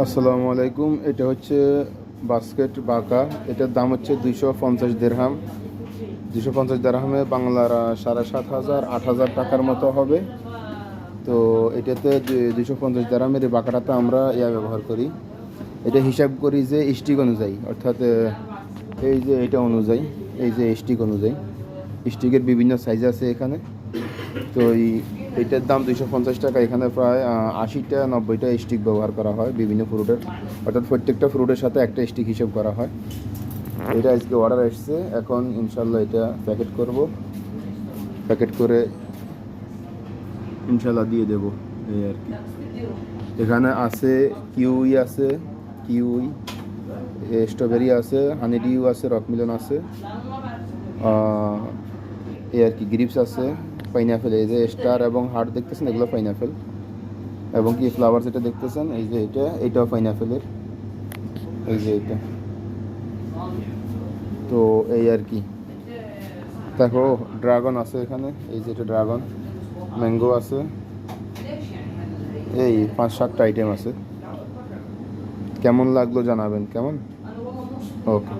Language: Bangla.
আসসালামু আলাইকুম, এটা হচ্ছে বাস্কেট বাঁকা। এটার দাম হচ্ছে দুইশো পঞ্চাশ দেড়হাম। দুশো পঞ্চাশ দেড়হামে বাংলার সাড়ে সাত হাজার, আট হাজার টাকার মতো হবে। তো এটাতে দুশো পঞ্চাশ দেড়হামের এই বাঁকাটাতে আমরা ইয়া ব্যবহার করি। এটা হিসাব করি যে স্টিক অনুযায়ী, অর্থাৎ এই যে এটা অনুযায়ী, এই যে স্টিক অনুযায়ী। স্টিকের বিভিন্ন সাইজ আছে এখানে। তো এই এটার দাম দুইশো পঞ্চাশ টাকা, এখানে প্রায় আশিটা, নব্বইটা স্টিক ব্যবহার করা হয় বিভিন্ন ফ্রুটের অর্থাৎ প্রত্যেকটা ফ্রুটের সাথে একটা স্টিক হিসেব করা হয়। এটা আজকে অর্ডার এসছে। এখন ইনশাল্লাহ এটা প্যাকেট করব। প্যাকেট করে ইনশাল্লাহ দিয়ে দেব। এই আর কি। এখানে আছে কিউই আছে কিউই স্ট্রবেরি আছে হানিডিউ আছে, রকমিলন আছে এই আর কি গ্রিপস আছে। পাইনাপেল এই যে স্টার এবং হার্ট দেখতেছেন, এগুলো পাইনাপেল এবং কি ফ্লাওয়ার যেটা দেখতেছেন? এই যে এটা, এটাও পাইনাপেলের এই যে এটা। তো এই আর কি। দেখো ড্রাগন আছে এখানে। এই যে এটা ড্রাগন ম্যাঙ্গো আছে। এই পাঁচ সাতটা আইটেম আছে। কেমন লাগল জানাবেন? কেমন? ওকে